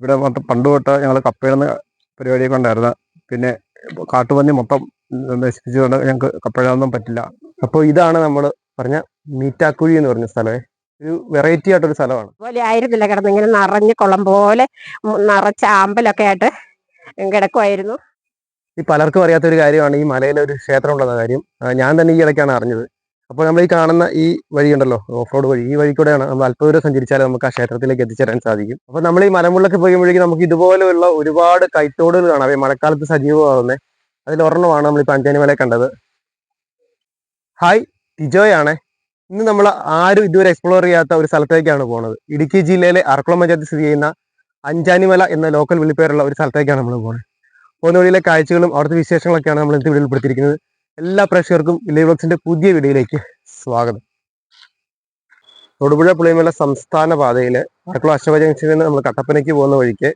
ഇവിടെ മൊത്തം പണ്ട് തൊട്ട് ഞങ്ങൾ കപ്പയിടുന്ന പരിപാടിയൊക്കെ ഉണ്ടായിരുന്നു. പിന്നെ കാട്ടുപന്നി മൊത്തം നശിപ്പിച്ചുകൊണ്ട് ഞങ്ങൾക്ക് കപ്പയിടാനൊന്നും പറ്റില്ല. അപ്പോൾ ഇതാണ് നമ്മൾ പറഞ്ഞ മീറ്റാക്കുഴി എന്ന് പറഞ്ഞ സ്ഥലമേ ഒരു വെറൈറ്റി ആയിട്ടൊരു സ്ഥലമാണ്. പോലെ ആയിരുന്നില്ല. കിടന്ന് ഇങ്ങനെ നിറഞ്ഞ് കുളം പോലെ നിറച്ച ആമ്പലൊക്കെ ആയിട്ട് കിടക്കുമായിരുന്നു ഈ പലർക്കും അറിയാത്ത ഒരു കാര്യമാണ് ഈ മലയിലെ ഒരു ക്ഷേത്രം ഉണ്ടെന്ന കാര്യം. ഞാൻ തന്നെ ഈ ഇടയ്ക്കാണ് അറിഞ്ഞത്. അപ്പോൾ നമ്മൾ ഈ കാണുന്ന ഈ വഴി ഉണ്ടല്ലോ ഓഫ് റോഡ് വഴി. ഈ വഴിക്കൂടെയാണ് നമ്മൾ അല്പ ദൂരം സഞ്ചരിച്ചാൽ നമുക്ക് ആ ക്ഷേത്രത്തിലേക്ക് എത്തിച്ചേരാൻ സാധിക്കും. അപ്പോൾ നമ്മൾ ഈ മലമുള്ളൊക്കെ പോകുമ്പോഴേക്കും നമുക്ക് ഇതുപോലെയുള്ള ഒരുപാട് കൈത്തോടുകൾ കാണാം. ഈ മഴക്കാലത്ത് സജീവമാകുന്നത് അതിൽ ഒരെണ്ണമാണ് നമ്മൾ ഈ പഞ്ചാനിമല കണ്ടത്. ഹായ് ടിജോയാണ് ഇന്ന് നമ്മൾ ആരും ഇതുവരെ എക്സ്പ്ലോർ ചെയ്യാത്ത ഒരു സ്ഥലത്തേക്കാണ് പോകുന്നത് ഇടുക്കി ജില്ലയിലെ അറക്കുളം പഞ്ചായത്ത് സ്ഥിതി ചെയ്യുന്ന അഞ്ചാനിമല എന്ന ലോക്കൽ വിളിപ്പേരുള്ള ഒരു സ്ഥലത്തേക്കാണ് നമ്മൾ പോകുന്നത് പോകുന്ന വഴിയിലെ കാഴ്ചകളും അവിടുത്തെ വിശേഷങ്ങളൊക്കെയാണ് നമ്മൾ ഇന്ന് വീഡിയോയിൽ പെടുത്തിയിരിക്കുന്നത് എല്ലാ പ്രേക്ഷകർക്കും വില്ലേജ് ബ്ലോഗ്സിന്റെ പുതിയ വീഡിയോയിലേക്ക് സ്വാഗതം. തൊടുപുഴ പുളിയമല സംസ്ഥാന പാതയിലെ അറക്കുളം അശ്വ ജംഗ്ഷനിൽ നിന്ന് നമ്മൾ കട്ടപ്പനയ്ക്ക് പോകുന്ന വഴിക്ക്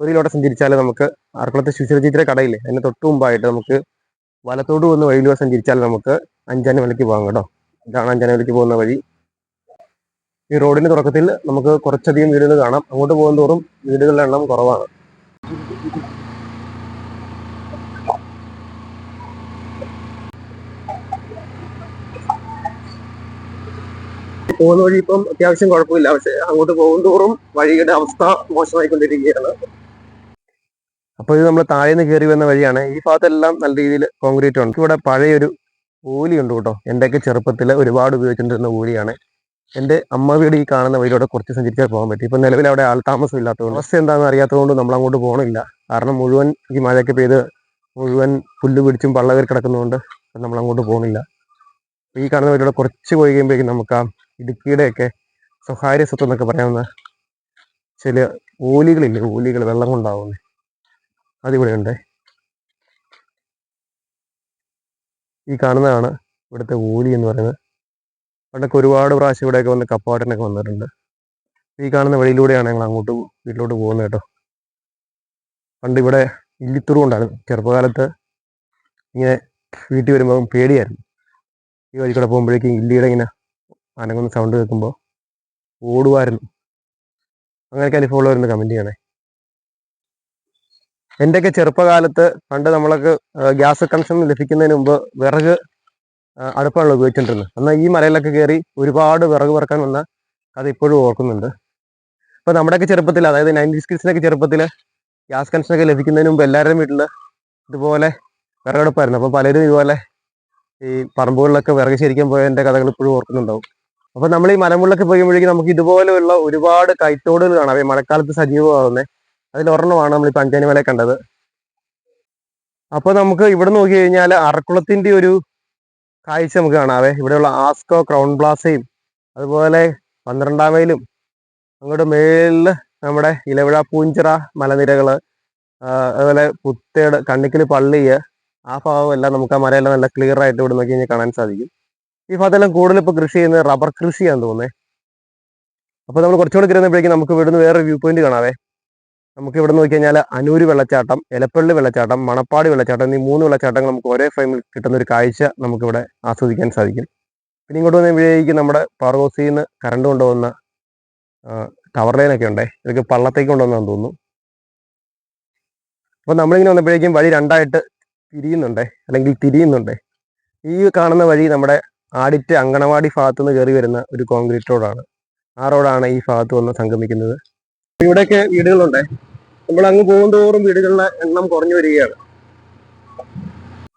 ഒരു കിലോടെ സഞ്ചരിച്ചാൽ നമുക്ക് ആർക്കുളത്തെ ശുശ്രചിത്ര കടയില്ലേ അതിന് തൊട്ട് മുമ്പായിട്ട് നമുക്ക് വലത്തോട് പോകുന്ന വഴിയിലൂടെ സഞ്ചരിച്ചാൽ നമുക്ക് അഞ്ചാനിമലയ്ക്ക് പോകാം കേട്ടോ. ഇതാണ് അഞ്ചാനിമലയ്ക്ക് പോകുന്ന വഴി. ഈ റോഡിന്റെ തുടക്കത്തിൽ നമുക്ക് കുറച്ചധികം വീടുകൾ കാണാം. അങ്ങോട്ട് പോകും തോറും വീടുകളുടെ എണ്ണം കുറവാണ്. പോകുന്ന വഴി ഇപ്പം അത്യാവശ്യം കുഴപ്പമില്ല. പക്ഷെ അങ്ങോട്ട് പോകും തോറും വഴിയുടെ അവസ്ഥ മോശമായിക്കൊണ്ടിരിക്കുകയാണ്. അപ്പോൾ ഇത് നമ്മൾ താഴേന്ന് കയറി വന്ന വഴിയാണ്. ഈ ഭാഗത്തെല്ലാം നല്ല രീതിയിൽ കോൺക്രീറ്റ് ഉണ്ട്. ഇവിടെ പഴയൊരു ഉണ്ട് കേട്ടോ. എന്റെയൊക്കെ ചെറുപ്പത്തിൽ ഒരുപാട് ഉപയോഗിച്ചുകൊണ്ടിരുന്ന ഊലിയാണ് എന്റെ അമ്മ വീട് ഈ കാണുന്ന വഴിയിലൂടെ കുറച്ച് സഞ്ചരിച്ചാൽ പോകാൻ പറ്റും. ഇപ്പം നിലവിൽ അവിടെ ആൾ താമസം ഇല്ലാത്തതുകൊണ്ട് അവസ്ഥ എന്താണെന്ന് അറിയാത്തതുകൊണ്ട് നമ്മൾ അങ്ങോട്ട് പോകണില്ല കാരണം മുഴുവൻ ഈ മഴയൊക്കെ പെയ്ത് മുഴുവൻ പുല്ല് പിടിച്ചും പള്ള കിടക്കുന്നതുകൊണ്ട് നമ്മൾ അങ്ങോട്ട് പോകണില്ല ഈ കാണുന്ന വഴിയിലൂടെ കുറച്ച് പോയി കഴിയുമ്പോഴേക്കും നമുക്ക് ആ ഇടുക്കിയുടെയൊക്കെ സ്വകാര്യ സ്വത്ത് എന്നൊക്കെ പറയാവുന്ന ചില ഓലികളില്ലേ ഓലികൾ വെള്ളം കൊണ്ടാവുന്നത് അതിവിടെയുണ്ട്. ഈ കാണുന്നതാണ് ഇവിടുത്തെ ഓലി എന്ന് പറയുന്നത്. പണ്ടൊക്കെ ഒരുപാട് പ്രാവശ്യം ഇവിടെയൊക്കെ വന്ന് കപ്പാട്ടിനൊക്കെ വന്നിട്ടുണ്ട്. ഈ കാണുന്ന വഴിയിലൂടെയാണ് ഞങ്ങൾ അങ്ങോട്ട് വീട്ടിലോട്ട് പോകുന്നത് കേട്ടോ. പണ്ട് ഇവിടെ ഇല്ലിത്തുറു ചെറുപ്പകാലത്ത് ഇങ്ങനെ വീട്ടിൽ വരുമ്പോൾ പേടിയായിരുന്നു. ഈ വഴി കൂടെ പോകുമ്പോഴേക്കും ഇല്ലിയുടെ ഇങ്ങനെ അനങ്ങുന്ന സൗണ്ട് കേൾക്കുമ്പോൾ ഓടുമായിരുന്നു അങ്ങനെയൊക്കെ അനുഭവമുള്ളവരുന്ന് കമന്റ് ചെയ്യണേ. എന്റെയൊക്കെ ചെറുപ്പകാലത്ത് പണ്ട് നമ്മളൊക്കെ ഗ്യാസ് കണക്ഷൻ ലഭിക്കുന്നതിന് മുമ്പ് വിറക് അടുപ്പാണ് അടുപ്പാണല്ലോ ഉപയോഗിച്ചുകൊണ്ടിരുന്നത് എന്നാൽ ഈ മലയിലൊക്കെ കയറി ഒരുപാട് വിറക് പറക്കാൻ വന്ന കഥ ഇപ്പോഴും ഓർക്കുന്നുണ്ട്. അപ്പോൾ നമ്മുടെയൊക്കെ ചെറുപ്പത്തിൽ അതായത് നയന്റീസ് കിഡ്സിനൊക്കെ ചെറുപ്പത്തിൽ ഗ്യാസ് കണക്ഷനൊക്കെ ലഭിക്കുന്നതിന് മുമ്പ് എല്ലാവരുടെയും വീട്ടിൽ ഇതുപോലെ വിറകടുപ്പായിരുന്നു. അപ്പോൾ പലരും ഇതുപോലെ ഈ പറമ്പുകളിലൊക്കെ വിറക് ശരിക്കാൻ പോയതിന്റെ കഥകൾ ഇപ്പോഴും ഓർക്കുന്നുണ്ടാവും. അപ്പോൾ നമ്മൾ ഈ മലമുള്ളൊക്കെ പോകുമ്പോഴേക്കും നമുക്ക് ഇതുപോലെയുള്ള ഒരുപാട് കൈത്തോടുകൾ കാണാം. മഴക്കാലത്ത് സജീവമാകുന്നത് അതിൽ ഒരെണ്ണമാണ് നമ്മൾ ഈ പഞ്ചാനിമല കണ്ടത്. അപ്പൊ നമുക്ക് ഇവിടെ നോക്കി കഴിഞ്ഞാൽ അറക്കുളത്തിന്റെ ഒരു കാഴ്ച നമുക്ക് കാണാവേ. ഇവിടെയുള്ള ആസ്കോ ക്രൗൺ പ്ലാസയും അതുപോലെ പന്ത്രണ്ടാം മൈലും അങ്ങോട്ട് മേളിൽ നമ്മുടെ ഇലവിഴ പൂഞ്ചിറ മലനിരകൾ അതുപോലെ പുത്തേട് കണ്ണിക്കൽ പള്ളി ആ ഭാഗവും എല്ലാം നമുക്ക് ആ മലയെല്ലാം നല്ല ക്ലിയർ ആയിട്ട് ഇവിടെ നോക്കി കഴിഞ്ഞാൽ കാണാൻ സാധിക്കും. ഈ ഭാഗത്തെല്ലാം കൂടുതൽ ഇപ്പോൾ കൃഷി ചെയ്യുന്നത് റബ്ബർ കൃഷിയാന്ന് തോന്നുന്നത് അപ്പോൾ നമ്മൾ കുറച്ചുകൂടി കയറുമ്പോഴേക്കും നമുക്ക് ഇവിടുന്ന് വേറെ വ്യൂ പോയിന്റ് കാണാവേ. നമുക്ക് ഇവിടെ നോക്കി കഴിഞ്ഞാൽ അനൂര് വെള്ളച്ചാട്ടം എലപ്പള്ളി വെള്ളച്ചാട്ടം മണപ്പാടി വെള്ളച്ചാട്ടം എന്നീ മൂന്ന് വെള്ളച്ചാട്ടങ്ങൾ നമുക്ക് ഒരേ ഫ്രെയിമിൽ കിട്ടുന്ന ഒരു കാഴ്ച നമുക്കിവിടെ ആസ്വദിക്കാൻ സാധിക്കും. പിന്നെ ഇങ്ങോട്ട് വന്നപ്പോഴേക്കും നമ്മുടെ പാർവോസിൽ നിന്ന് കറണ്ട് കൊണ്ടുവന്ന ടവർ ലൈനൊക്കെ ഉണ്ടേ. ഇതൊക്കെ പള്ളത്തേക്ക് കൊണ്ടുവന്നാന്ന് തോന്നുന്നു. അപ്പോൾ നമ്മളിങ്ങനെ വന്നപ്പോഴേക്കും വഴി രണ്ടായിട്ട് തിരിയുന്നുണ്ടേ. അല്ലെങ്കിൽ തിരിയുന്നുണ്ടേ. ഈ കാണുന്ന വഴി നമ്മുടെ ആഡിറ്റ് അങ്കണവാടി ഭാഗത്ത് നിന്ന് കയറി വരുന്ന ഒരു കോൺക്രീറ്റ് റോഡാണ് ആ റോഡാണ് ഈ ഭാഗത്ത് വന്ന് സംഗമിക്കുന്നത്. ഇവിടെയൊക്കെ വീടുകളുണ്ടേ. നമ്മൾ അങ്ങ് പോകുന്തോറും വീടുകളുടെ എണ്ണം കുറഞ്ഞു വരികയാണ്.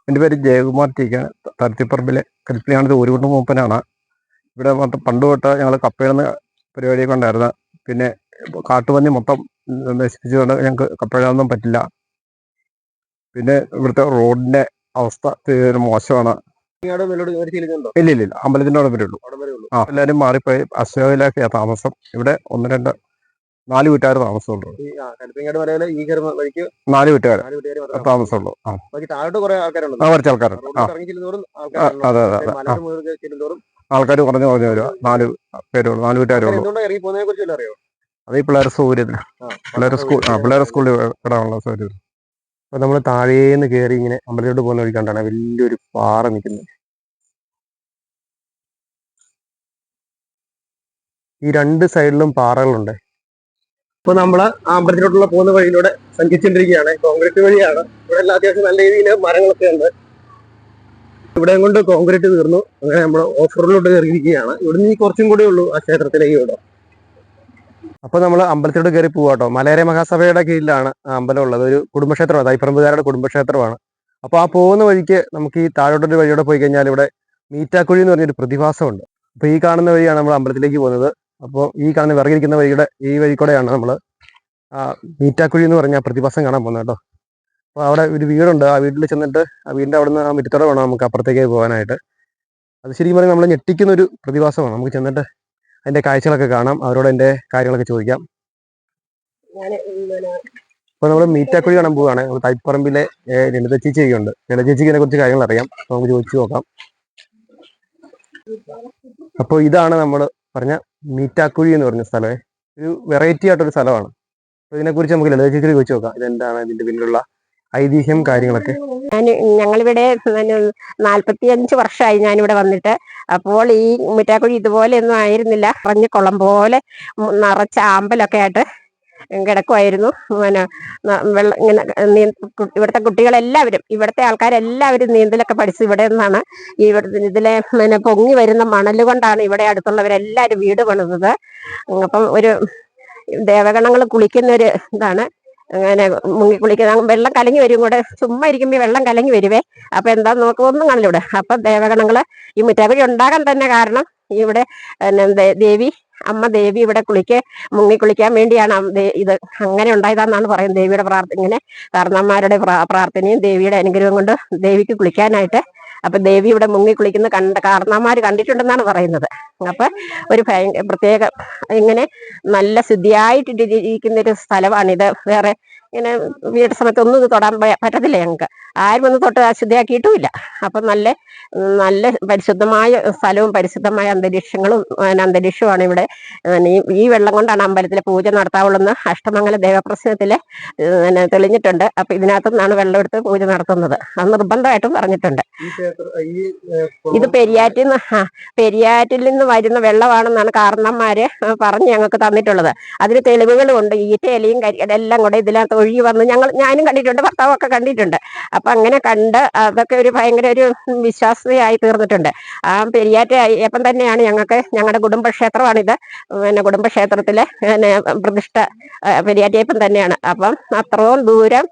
എന്റെ പേര് ജയകുമാർ ടി കെ തരത്തിപ്പറമ്പിലെ ഒരു കുട്ടം മൂപ്പനാണ്. ഇവിടെ മൊത്തം പണ്ട് തൊട്ട് ഞങ്ങൾ കപ്പയിടുന്ന പരിപാടിയൊക്കെ ഉണ്ടായിരുന്നു. പിന്നെ കാട്ടുപന്നി മൊത്തം നശിപ്പിച്ചുകൊണ്ട് ഞങ്ങൾക്ക് കപ്പയിടാനൊന്നും പറ്റില്ല. പിന്നെ ഇവിടുത്തെ റോഡിന്റെ അവസ്ഥ മോശമാണ്. ഇല്ല ഇല്ല അമ്പലത്തിന്റെ അവിടെ വരെ ഉള്ളൂ. ആ എല്ലാവരും മാറിപ്പോയി. അശോകയിലൊക്കെയാ താമസം. ഇവിടെ ഒന്ന് രണ്ട് നാല് വീട്ടുകാർ താമസമുള്ളൂ. നാല് വീട്ടുകാർ താമസമുള്ളൂ. ആ. കുറച്ച് ആൾക്കാരുണ്ട്. അതെ അതെ അതെ ആൾക്കാർ കുറഞ്ഞു കുറഞ്ഞു വരിക. നാല് പേരുള്ളൂ നാല് വീട്ടുകാരുള്ളൂ അത് ഈ പിള്ളേരെ സൗകര്യത്തിന്. പിള്ളേരെ സ്കൂൾ ആ പിള്ളേരെ സ്കൂളിൽ വിടാനുള്ള സൗകര്യം. അപ്പൊ നമ്മൾ താഴേന്ന് കയറി ഇങ്ങനെ അമ്പലത്തോട്ട് പോകുന്ന വഴി കണ്ടാണ് വലിയൊരു പാറ നിൽക്കുന്നത്. ഈ രണ്ട് സൈഡിലും പാറകളുണ്ട്. ഇപ്പൊ നമ്മൾ അമ്പലത്തിലോട്ടുള്ള പോകുന്ന വഴിയിലൂടെ സഞ്ചരിച്ചുകൊണ്ടിരിക്കുകയാണ് കോൺക്രീറ്റ് വഴിയാണ്. ഇവിടെ എല്ലാ അത്യാവശ്യം നല്ല രീതിയിൽ മരങ്ങളൊക്കെ ഉണ്ട്. ഇവിടെ കൊണ്ട് കോൺക്രീറ്റ് തീർന്നു. അങ്ങനെ നമ്മൾ ഓഫ് റോഡിലോട്ട് കയറിയിരിക്കുകയാണ്. ഇവിടെ ഈ കുറച്ചും കൂടെ ഉള്ളൂ ആ ക്ഷേത്രത്തിലേക്ക് ഇവിടെ അപ്പൊ നമ്മൾ അമ്പലത്തിലോട്ട് കയറി പോവാട്ടോ മലയര മഹാസഭയുടെ കീഴിലാണ് അമ്പലം ഉള്ളത്. ഒരു കുടുംബക്ഷേത്രമാണ്. തൈപ്പറമ്പുകാരുടെ കുടുംബക്ഷേത്രമാണ്. അപ്പോൾ ആ പോകുന്ന വഴിക്ക് നമുക്ക് ഈ താഴോട്ടൊരു വഴിയോടെ പോയി കഴിഞ്ഞാൽ ഇവിടെ മീറ്റാക്കുഴി എന്ന് പറഞ്ഞൊരു പ്രതിഭാസമുണ്ട്. അപ്പോൾ ഈ കാണുന്ന വഴിയാണ് നമ്മൾ അമ്പലത്തിലേക്ക് പോകുന്നത്. അപ്പോൾ ഈ കാണുന്ന വിറകിരിക്കുന്ന വഴിയുടെ ഈ വഴി കൂടെയാണ് നമ്മൾ മീറ്റാക്കുഴി എന്ന് പറഞ്ഞ പ്രതിഭാസം കാണാൻ പോകുന്നത് കേട്ടോ അപ്പോൾ അവിടെ ഒരു വീടുണ്ട്. ആ വീട്ടിൽ ചെന്നിട്ട് ആ വീടിന്റെ അവിടെ നിന്ന് ആ മുറ്റത്തോടെ വേണം നമുക്ക് അപ്പുറത്തേക്ക് പോകാനായിട്ട്. അത് ശരിക്കും പറഞ്ഞാൽ നമ്മൾ ഞെട്ടിക്കുന്ന ഒരു പ്രതിഭാസമാണ്. നമുക്ക് ചെന്നിട്ട് അതിന്റെ കാഴ്ചകളൊക്കെ കാണാം. അവരോട് അതിന്റെ കാര്യങ്ങളൊക്കെ ചോദിക്കാം. അപ്പൊ നമ്മൾ മീറ്റാക്കുഴി കാണാൻ പോവുകയാണ്. നമ്മൾ തൈപ്പറമ്പിലെ ലളിത ചേച്ചിയൊക്കെ ഉണ്ട് ലളിത ചേച്ചിക്ക് ഇതിനെ കുറിച്ച് കാര്യങ്ങൾ അറിയാം അപ്പൊ നമുക്ക് ചോദിച്ചു നോക്കാം. അപ്പോൾ ഇതാണ് നമ്മൾ പറഞ്ഞ മീറ്റാക്കുഴി എന്ന് പറഞ്ഞ സ്ഥലമേ. ഒരു വെറൈറ്റി ആയിട്ടൊരു സ്ഥലമാണ്. അപ്പോൾ ഇതിനെക്കുറിച്ച് നമുക്ക് ലളിത ചേച്ചിയോട് ചോദിച്ചു നോക്കാം. ഇതെന്താണ്? ഇതിന്റെ പിന്നിലുള്ള ഐതിഹ്യം കാര്യങ്ങളൊക്കെ? ഞാൻ ഞങ്ങളിവിടെ നാൽപ്പത്തി അഞ്ച് വർഷമായി ഞാനിവിടെ വന്നിട്ട്. അപ്പോൾ ഈ മുറ്റാക്കുഴി ഇതുപോലെ ഒന്നും ആയിരുന്നില്ല. നിറഞ്ഞ് കുളം പോലെ നിറച്ച ആമ്പലൊക്കെ ആയിട്ട് കിടക്കുമായിരുന്നു പിന്നെ വെള്ളം ഇങ്ങനെ ഇവിടുത്തെ കുട്ടികളെല്ലാവരും ഇവിടുത്തെ ആൾക്കാരെല്ലാവരും നീന്തലൊക്കെ പഠിച്ചു ഇവിടെ നിന്നാണ്. ഇവിടെ ഇതിലെ പിന്നെ പൊങ്ങി വരുന്ന മണൽ കൊണ്ടാണ് ഇവിടെ അടുത്തുള്ളവരെല്ലാവരും വീട് പണിതത്. അപ്പം ഒരു ദേവഗണങ്ങൾ കുളിക്കുന്ന ഒരു ഇതാണ്. അങ്ങനെ മുങ്ങി കുളിക്കുന്ന വെള്ളം കലങ്ങി വരും കൂടെ ചുമ്മാ ഇരിക്കുമ്പോൾ വെള്ളം കലങ്ങി വരുവേ. അപ്പൊ എന്താ നോക്ക് ഒന്നും കാണില്ല ഇവിടെ. അപ്പൊ ദേവഗണങ്ങൾ ഈ മുറ്റാക്കുഴി ഉണ്ടാകാൻ തന്നെ കാരണം ഇവിടെ ദേവി അമ്മ ദേവി ഇവിടെ കുളിക്ക് മുങ്ങി കുളിക്കാൻ വേണ്ടിയാണ് ഇത് അങ്ങനെ ഉണ്ടായതാന്നാണ് പറയുന്നത്. ദേവിയുടെ പ്രാർത്ഥന ഇങ്ങനെ കാരണന്മാരുടെ പ്രാർത്ഥനയും ദേവിയുടെ അനുഗ്രഹം കൊണ്ട് ദേവിക്ക് കുളിക്കാനായിട്ട് അപ്പൊ ദേവി ഇവിടെ മുങ്ങി കുളിക്കുന്ന കണ്ട കാരണന്മാര് കണ്ടിട്ടുണ്ടെന്നാണ് പറയുന്നത്. അപ്പൊ ഒരു പ്രത്യേക ഇങ്ങനെ നല്ല ശുദ്ധിയായിട്ട് ഇരിക്കുന്ന ഒരു സ്ഥലമാണിത്. വേറെ ഇങ്ങനെ വീട് സമയത്ത് ഒന്നും ഇത് തൊടാൻ പറ്റത്തില്ല ഞങ്ങൾക്ക് ആരും ഒന്ന് തൊട്ട് അശുദ്ധിയാക്കിയിട്ടുമില്ല. അപ്പം നല്ല നല്ല പരിശുദ്ധമായ സ്ഥലവും പരിശുദ്ധമായ അന്തരീക്ഷങ്ങളും അന്തരീക്ഷമാണ് ഇവിടെ. ഈ വെള്ളം കൊണ്ടാണ് അമ്പലത്തിലെ പൂജ നടത്താവുള്ളെന്ന് അഷ്ടമംഗല ദേവപ്രശ്നത്തിൽ പിന്നെ തെളിഞ്ഞിട്ടുണ്ട്. അപ്പൊ ഇതിനകത്തു നിന്നാണ് വെള്ളം എടുത്ത് പൂജ നടത്തുന്നത്. അത് നിർബന്ധമായിട്ടും പറഞ്ഞിട്ടുണ്ട്. ഇത് പെരിയാറ്റിൽ നിന്ന് ആ, പെരിയാറ്റിൽ നിന്ന് വരുന്ന വെള്ളമാണെന്നാണ് കാരണന്മാര് ആ, പറഞ്ഞ് ഞങ്ങൾക്ക് തന്നിട്ടുള്ളത്. അതിന് തെളിവുകളുണ്ട്. ഈറ്റയിലയും കരി എല്ലാം കൂടെ ഇതിനകത്ത് ഒഴുകി വന്ന്. ഞങ്ങൾ ഞാനും കണ്ടിട്ടുണ്ട് ഭർത്താവൊക്കെ കണ്ടിട്ടുണ്ട്. അപ്പൊ അങ്ങനെ കണ്ട് അതൊക്കെ ഒരു ഭയങ്കര ഒരു വിശ്വാസതയായി തീർന്നിട്ടുണ്ട്. ആ പെരിയാറ്റ അയ്യപ്പം തന്നെയാണ് ഞങ്ങൾക്ക് ഞങ്ങളുടെ കുടുംബക്ഷേത്രമാണിത്. പിന്നെ കുടുംബക്ഷേത്രത്തിലെ പിന്നെ പ്രതിഷ്ഠ പെരിയാറ്റയപ്പം തന്നെയാണ്. അപ്പം അത്രയും ദൂരം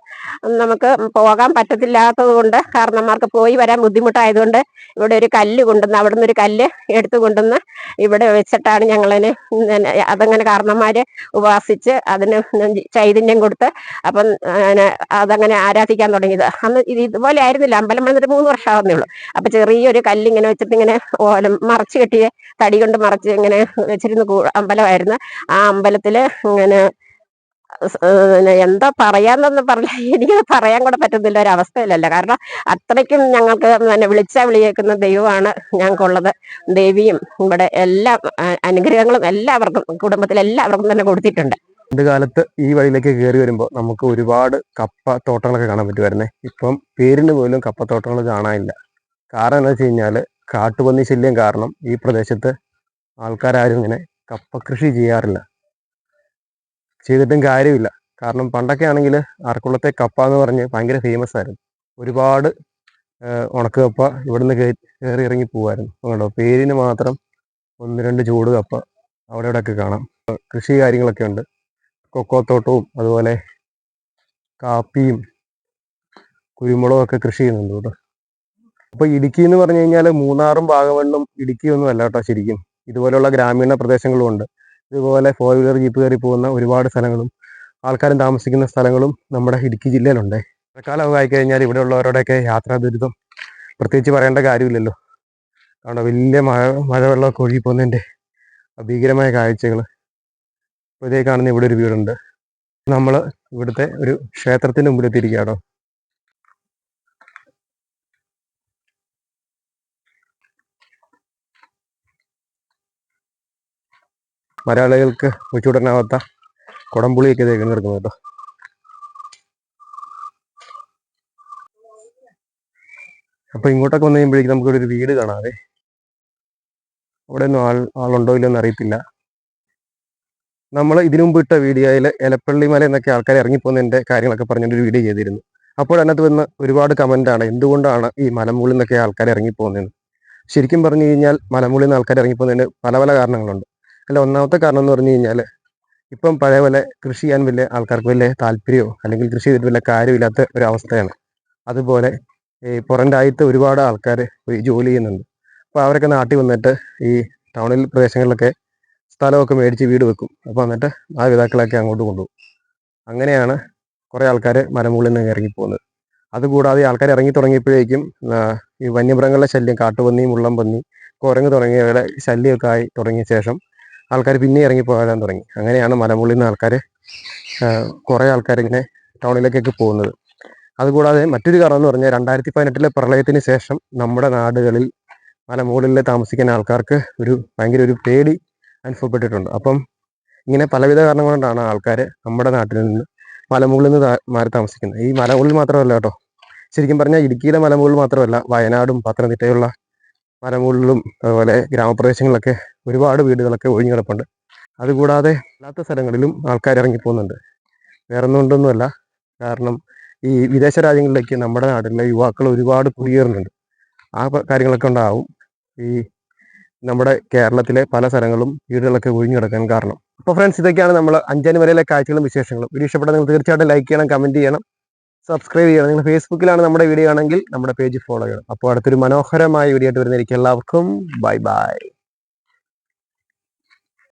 നമുക്ക് പോകാൻ പറ്റത്തില്ലാത്തത് കൊണ്ട് കാരണന്മാർക്ക് പോയി വരാൻ ബുദ്ധിമുട്ടായതുകൊണ്ട് ഇവിടെ ഒരു കല്ല് കൊണ്ടുവന്ന് അവിടെ നിന്ന് ഒരു കല്ല് എടുത്തു കൊണ്ടുവന്ന് ഇവിടെ വെച്ചിട്ടാണ് ഞങ്ങളതിന് അതങ്ങനെ കാരണന്മാര് ഉപാസിച്ച് അതിന് ചൈതന്യം കൊടുത്ത് അപ്പം അതങ്ങനെ ആരാധിക്കാൻ തുടങ്ങിയത്. അന്ന് ഇത് ഇതുപോലെ ആയിരുന്നില്ല. അമ്പലം വന്നിട്ട് മൂന്ന് വർഷമാവുന്നേ ഉള്ളൂ. അപ്പൊ ചെറിയൊരു കല്ലിങ്ങനെ വെച്ചിട്ട് ഇങ്ങനെ ഓലം മറച്ച് കെട്ടിയ തടി കൊണ്ട് മറച്ച് ഇങ്ങനെ വെച്ചിരുന്ന അമ്പലമായിരുന്നു. ആ അമ്പലത്തിൽ ഇങ്ങനെ എന്താ പറയാന്നൊന്നും പറഞ്ഞ എനിക്ക് പറയാൻ കൂടെ പറ്റുന്നില്ല. ഒരു അവസ്ഥയിലല്ല കാരണം അത്രയ്ക്കും ഞങ്ങൾക്ക് പിന്നെ വിളിച്ചാൽ വിളിയേക്കുന്ന ദൈവമാണ് ഞങ്ങൾക്കുള്ളത്. ദേവിയും ഇവിടെ എല്ലാ അനുഗ്രഹങ്ങളും എല്ലാവർക്കും കുടുംബത്തിൽ എല്ലാവർക്കും തന്നെ കൊടുത്തിട്ടുണ്ട്. പണ്ട് കാലത്ത് ഈ വഴിയിലേക്ക് കയറി വരുമ്പോൾ നമുക്ക് ഒരുപാട് കപ്പ തോട്ടങ്ങളൊക്കെ കാണാൻ പറ്റുമായിരുന്നേ. ഇപ്പം പേരിന് പോലും കപ്പത്തോട്ടങ്ങൾ കാണാനില്ല. കാരണം എന്താ വെച്ച് കഴിഞ്ഞാൽ കാട്ടുപന്നി ശല്യം കാരണം ഈ പ്രദേശത്ത് ആൾക്കാരും ഇങ്ങനെ കപ്പ കൃഷി ചെയ്യാറില്ല. ചെയ്തിട്ടും കാര്യമില്ല. കാരണം പണ്ടൊക്കെ ആണെങ്കിൽ ആർക്കുളത്തെ കപ്പ എന്ന് പറഞ്ഞ് ഭയങ്കര ഫേമസ് ആയിരുന്നു. ഒരുപാട് ഉണക്ക് കപ്പ ഇവിടുന്ന് കയറി ഇറങ്ങി പോകുമായിരുന്നു കണ്ടോ പേരിന് മാത്രം ഒന്ന് രണ്ട് ചൂട് കപ്പ അവിടെ ഇവിടെയൊക്കെ കാണാം. കൃഷി കാര്യങ്ങളൊക്കെ ഉണ്ട്. കൊക്കോത്തോട്ടവും അതുപോലെ കാപ്പിയും കുരുമുളകും ഒക്കെ കൃഷി ചെയ്യുന്നുണ്ട് കേട്ടോ. അപ്പൊ ഇടുക്കി എന്ന് പറഞ്ഞു കഴിഞ്ഞാൽ മൂന്നാറും വാഗമണ്ണും ഇടുക്കിയൊന്നും അല്ല കേട്ടോ ശരിക്കും. ഇതുപോലെയുള്ള ഗ്രാമീണ പ്രദേശങ്ങളും ഉണ്ട്. ഇതുപോലെ ഫോർ വീലർ ജീപ്പ് കയറി പോകുന്ന ഒരുപാട് സ്ഥലങ്ങളും ആൾക്കാരും താമസിക്കുന്ന സ്ഥലങ്ങളും നമ്മുടെ ഇടുക്കി ജില്ലയിലുണ്ട്. മഴക്കാലമൊക്കെ ആയിക്കഴിഞ്ഞാൽ ഇവിടെ ഉള്ളവരോടൊക്കെ യാത്രാ ദുരിതം പ്രത്യേകിച്ച് പറയേണ്ട കാര്യമില്ലല്ലോ. കാരണം വലിയ മഴ മഴവെള്ളമൊക്കെ ഒഴുകി പോകുന്നതിന്റെ അഭീകരമായ കാഴ്ചകൾ. ഇതേ കാണുന്ന ഇവിടെ ഒരു വീടുണ്ട്. നമ്മൾ ഇവിടുത്തെ ഒരു ക്ഷേത്രത്തിന്റെ മുമ്പിൽ എത്തിയിരിക്കുകയാണോ. മലയാളികൾക്ക് ഒഴിച്ചുവിടാനാവാത്ത കുടംപുളിയൊക്കെ ഇതേ കിടക്കുന്നു കേട്ടോ. അപ്പൊ ഇങ്ങോട്ടൊക്കെ വന്നു കഴിയുമ്പോഴേക്കും നമുക്ക് ഇവിടെ ഒരു വീട് കാണാതെ അവിടെ ഒന്നും ആൾ ആളുണ്ടോ ഇല്ലെന്ന് അറിയത്തില്ല. നമ്മൾ ഇതിനു മുമ്പ് ഇട്ട വീഡിയോയിൽ എലപ്പള്ളി മല എന്നൊക്കെ ആൾക്കാർ ഇറങ്ങിപ്പോകുന്നതിന്റെ കാര്യങ്ങളൊക്കെ പറഞ്ഞൊരു വീഡിയോ ചെയ്തിരുന്നു. അപ്പോൾ അതിനകത്ത് വന്ന് ഒരുപാട് കമന്റാണ് എന്തുകൊണ്ടാണ് ഈ മലമുകളിൽ നിന്നൊക്കെ ആൾക്കാർ ഇറങ്ങിപ്പോകുന്നത് ശരിക്കും പറഞ്ഞു കഴിഞ്ഞാൽ മലമുകളിൽ നിന്ന് ആൾക്കാർ ഇറങ്ങിപ്പോകുന്നതിന് പല പല കാരണങ്ങളുണ്ട്. അല്ല ഒന്നാമത്തെ കാരണം എന്ന് പറഞ്ഞു കഴിഞ്ഞാൽ ഇപ്പം പഴയ പോലെ കൃഷി ചെയ്യാൻ വലിയ ആൾക്കാർക്ക് വലിയ താല്പര്യമോ അല്ലെങ്കിൽ കൃഷി ചെയ്തിട്ട് വലിയ കാര്യമില്ലാത്ത ഒരു അവസ്ഥയാണ്. അതുപോലെ ഈ പുറം രാജ്യത്ത് ഒരുപാട് ആൾക്കാർ ജോലി ചെയ്യുന്നുണ്ട്. അപ്പോൾ അവരൊക്കെ നാട്ടിൽ വന്നിട്ട് ഈ ടൗണിൽ പ്രദേശങ്ങളിലൊക്കെ സ്ഥലമൊക്കെ മേടിച്ച് വീട് വെക്കും. അപ്പോൾ എന്നിട്ട് ആ വിതാക്കളൊക്കെ അങ്ങോട്ട് കൊണ്ടുപോകും. അങ്ങനെയാണ് കുറേ ആൾക്കാർ മലമുകളിൽ നിന്ന് ഇറങ്ങിപ്പോകുന്നത് അതുകൂടാതെ ആൾക്കാർ ഇറങ്ങി തുടങ്ങിയപ്പോഴേക്കും ഈ വന്യമൃഗങ്ങളുടെ ശല്യം കാട്ടുപന്നി മുള്ളംപന്നി കുരങ്ങ് തുടങ്ങിയവയുടെ ശല്യമൊക്കെ ആയി തുടങ്ങിയ ശേഷം ആൾക്കാർ പിന്നെ ഇറങ്ങി പോകാൻ തുടങ്ങി. അങ്ങനെയാണ് മലമുകളിൽ നിന്ന് ആൾക്കാർ കുറേ ആൾക്കാർ ഇങ്ങനെ ടൗണിലേക്കൊക്കെ പോകുന്നത്. അതുകൂടാതെ മറ്റൊരു കാരണം എന്ന് പറഞ്ഞാൽ രണ്ടായിരത്തി പതിനെട്ടിലെ പ്രളയത്തിന് ശേഷം നമ്മുടെ നാടുകളിൽ മലമുകളിൽ താമസിക്കുന്ന ആൾക്കാർക്ക് ഒരു ഭയങ്കര ഒരു പേടി അനുഭവപ്പെട്ടിട്ടുണ്ട്. അപ്പം ഇങ്ങനെ പലവിധ കാരണങ്ങൾ കൊണ്ടാണ് ആൾക്കാർ നമ്മുടെ നാട്ടിൽ നിന്ന് മലമുകളിൽ നിന്ന് മാറി താമസിക്കുന്നത്. ഈ മലമുകളിൽ മാത്രമല്ല കേട്ടോ. ശരിക്കും പറഞ്ഞാൽ ഇടുക്കിയിലെ മലമുകളിൽ മാത്രമല്ല വയനാടും പത്തനംതിട്ടയുള്ള മലമുകളിലും അതുപോലെ ഗ്രാമപ്രദേശങ്ങളിലൊക്കെ ഒരുപാട് വീടുകളൊക്കെ ഒഴിഞ്ഞു കിടപ്പുണ്ട് അതുകൂടാതെ അല്ലാത്ത സ്ഥലങ്ങളിലും ആൾക്കാർ ഇറങ്ങിപ്പോകുന്നുണ്ട്. വേറെ ഒന്നുകൊണ്ടൊന്നുമല്ല കാരണം ഈ വിദേശ രാജ്യങ്ങളിലേക്ക് നമ്മുടെ നാട്ടിലെ യുവാക്കൾ ഒരുപാട് കുടിയേറുന്നുണ്ട്. ആ കാര്യങ്ങളൊക്കെ ഉണ്ടാവും. ഈ നമ്മുടെ കേരളത്തിലെ പല സ്ഥലങ്ങളും വീടുകളൊക്കെ ഒഴിഞ്ഞു കിടക്കാൻ കാരണം. അപ്പോൾ ഫ്രണ്ട്സ് ഇതൊക്കെയാണ് നമ്മൾ അഞ്ചാനി വരെയിലെ കാഴ്ചകളും വിശേഷങ്ങളും. വീഡിയോ ഇഷ്ടപ്പെട്ടാൽ നിങ്ങൾ തീർച്ചയായിട്ടും ലൈക്ക് ചെയ്യണം കമന്റ് ചെയ്യണം സബ്സ്ക്രൈബ് ചെയ്യണം. നിങ്ങൾ ഫേസ്ബുക്കിലാണ് നമ്മുടെ വീഡിയോ ആണെങ്കിൽ നമ്മുടെ പേജ് ഫോളോ ചെയ്യണം. അപ്പോൾ അടുത്തൊരു മനോഹരമായ വീഡിയോ ആയിട്ട് വരുന്നതായിരിക്കും. എല്ലാവർക്കും ബൈ ബൈ